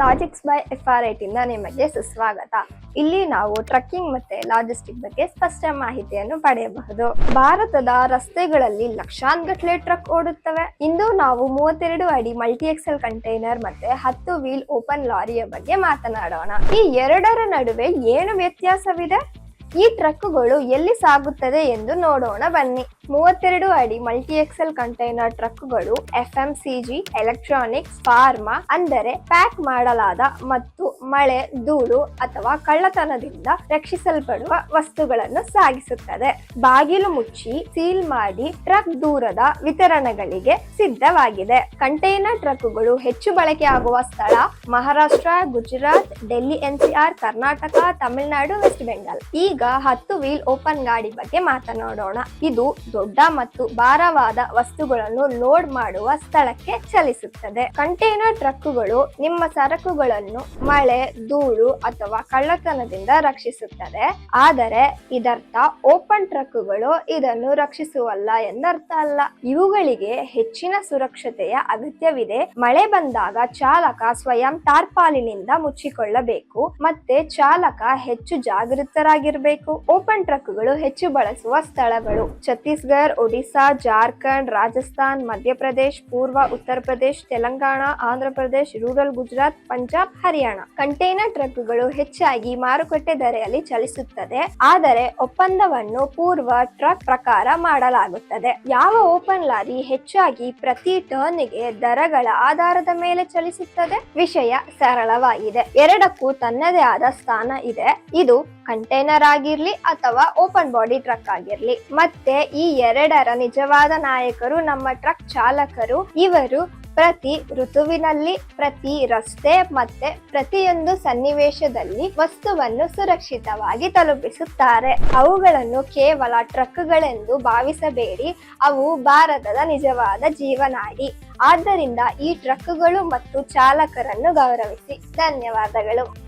Logics by F R ಇಂದ ನಿಮಗೆ ಸುಸ್ವಾಗತ. ಇಲ್ಲಿ ನಾವು ಟ್ರಕ್ಕಿಂಗ್ ಮತ್ತೆ ಲಾಜಿಸ್ಟಿಕ್ ಬಗ್ಗೆ ಸ್ಪಷ್ಟ ಮಾಹಿತಿಯನ್ನು ಪಡೆಯಬಹುದು. ಭಾರತದ ರಸ್ತೆಗಳಲ್ಲಿ ಲಕ್ಷಾಂತರ ಟ್ರಕ್ ಓಡುತ್ತವೆ. ಇಂದು ನಾವು ಮೂವತ್ತೆರಡು ಅಡಿ ಮಲ್ಟಿ ಎಕ್ಸೆಲ್ ಕಂಟೈನರ್ ಮತ್ತೆ ಹತ್ತು ವೀಲ್ ಓಪನ್ ಲಾರಿಯ ಬಗ್ಗೆ ಮಾತನಾಡೋಣ. ಈ ಎರಡರ ನಡುವೆ ಏನು ವ್ಯತ್ಯಾಸವಿದೆ? ಈ ಟ್ರಕ್ಗಳು ಎಲ್ಲಿ ಸಾಗುತ್ತದೆ ಎಂದು ನೋಡೋಣ ಬನ್ನಿ. ಮೂವತ್ತೆರಡು ಅಡಿ ಮಲ್ಟಿ ಎಕ್ಸೆಲ್ ಕಂಟೈನರ್ ಟ್ರಕ್ಗಳು F M C G electronics, pharma, ಅಂದರೆ ಪ್ಯಾಕ್ ಮಾಡಲಾದ ಮತ್ತು ಮಳೆ, ಧೂಳು ಅಥವಾ ಕಳ್ಳತನದಿಂದ ರಕ್ಷಿಸಲ್ಪಡುವ ವಸ್ತುಗಳನ್ನು ಸಾಗಿಸುತ್ತದೆ. ಬಾಗಿಲು ಮುಚ್ಚಿ, ಸೀಲ್ ಮಾಡಿ ಟ್ರಕ್ ದೂರದ ವಿತರಣೆಗಳಿಗೆ ಸಿದ್ಧವಾಗಿದೆ. ಕಂಟೈನರ್ ಟ್ರಕ್ಗಳು ಹೆಚ್ಚು ಬಳಕೆಯಾಗುವ ಸ್ಥಳ ಮಹಾರಾಷ್ಟ್ರ, ಗುಜರಾತ್, ಡೆಲ್ಲಿ, ಎನ್ಸಿಆರ್, ಕರ್ನಾಟಕ, ತಮಿಳುನಾಡು, ವೆಸ್ಟ್ ಬೆಂಗಾಲ್. ಈಗ ಹತ್ತು ವೀಲ್ ಓಪನ್ ಗಾಡಿ ಬಗ್ಗೆ ಮಾತನಾಡೋಣ. ಇದು ದೊಡ್ಡ ಮತ್ತು ಭಾರವಾದ ವಸ್ತುಗಳನ್ನು ಲೋಡ್ ಮಾಡುವ ಸ್ಥಳಕ್ಕೆ ಚಲಿಸುತ್ತದೆ. ಕಂಟೈನರ್ ಟ್ರಕ್ಗಳು ನಿಮ್ಮ ಸರಕುಗಳನ್ನು ಮಳೆ ಧೂಳು ಅಥವಾ ಕಳ್ಳತನದಿಂದ ರಕ್ಷಿಸುತ್ತದೆ. ಆದರೆ ಇದರ್ಥ ಓಪನ್ ಟ್ರಕ್ಗಳು ಇದನ್ನು ರಕ್ಷಿಸುವಲ್ಲ ಎಂದರ್ಥ ಅಲ್ಲ. ಇವುಗಳಿಗೆ ಹೆಚ್ಚಿನ ಸುರಕ್ಷತೆಯ ಅಗತ್ಯವಿದೆ. ಮಳೆ ಬಂದಾಗ ಚಾಲಕ ಸ್ವಯಂ ಟಾರ್ಪಾಲಿನಿಂದ ಮುಚ್ಚಿಕೊಳ್ಳಬೇಕು. ಮತ್ತೆ ಚಾಲಕ ಹೆಚ್ಚು ಜಾಗೃತರಾಗಿರಬೇಕು. ಓಪನ್ ಟ್ರಕ್ಗಳು ಹೆಚ್ಚು ಬಳಸುವ ಸ್ಥಳಗಳು ಛತ್ತೀಸ್ಗಢ ಒಡಿಶಾ ಜಾರ್ಖಂಡ್, ರಾಜಸ್ಥಾನ್, ಮಧ್ಯಪ್ರದೇಶ್, ಪೂರ್ವ ಉತ್ತರ ಪ್ರದೇಶ್, ತೆಲಂಗಾಣ, ಆಂಧ್ರ ಪ್ರದೇಶ್, ರೂರಲ್, ಗುಜರಾತ್, ಪಂಜಾಬ್, ಹರಿಯಾಣ. ಕಂಟೈನರ್ ಟ್ರಕ್ಗಳು ಹೆಚ್ಚಾಗಿ ಮಾರುಕಟ್ಟೆ ದರೆಯಲ್ಲಿ ಚಲಿಸುತ್ತದೆ. ಆದರೆ ಒಪ್ಪಂದವನ್ನು ಪೂರ್ವ ಟ್ರಕ್ ಪ್ರಕಾರ ಮಾಡಲಾಗುತ್ತದೆ. ಯಾವ ಓಪನ್ ಲಾರಿ ಹೆಚ್ಚಾಗಿ ಪ್ರತಿ ಟರ್ನ್ಗೆ ದರಗಳ ಆಧಾರದ ಮೇಲೆ ಚಲಿಸುತ್ತದೆ? ವಿಷಯ ಸರಳವಾಗಿದೆ. ಎರಡಕ್ಕೂ ತನ್ನದೇ ಆದ ಸ್ಥಾನ ಇದೆ. ಇದು ಕಂಟೈನರ್ ಆಗಿರ್ಲಿ ಅಥವಾ ಓಪನ್ ಬಾಡಿ ಟ್ರಕ್ ಆಗಿರ್ಲಿ. ಮತ್ತೆ ಈ ಎರಡರ ನಿಜವಾದ ನಾಯಕರು ನಮ್ಮ ಟ್ರಕ್ ಚಾಲಕರು. ಇವರು ಪ್ರತಿ ಋತುವಿನಲ್ಲಿ, ಪ್ರತಿ ರಸ್ತೆ ಮತ್ತೆ ಪ್ರತಿಯೊಂದು ಸನ್ನಿವೇಶದಲ್ಲಿ ವಸ್ತುವನ್ನು ಸುರಕ್ಷಿತವಾಗಿ ತಲುಪಿಸುತ್ತಾರೆ. ಅವುಗಳನ್ನು ಕೇವಲ ಟ್ರಕ್ಗಳೆಂದು ಭಾವಿಸಬೇಡಿ. ಅವು ಭಾರತದ ನಿಜವಾದ ಜೀವನಾಡಿ. ಆದ್ದರಿಂದ ಈ ಟ್ರಕ್ಗಳು ಮತ್ತು ಚಾಲಕರನ್ನು ಗೌರವಿಸಿ. ಧನ್ಯವಾದಗಳು.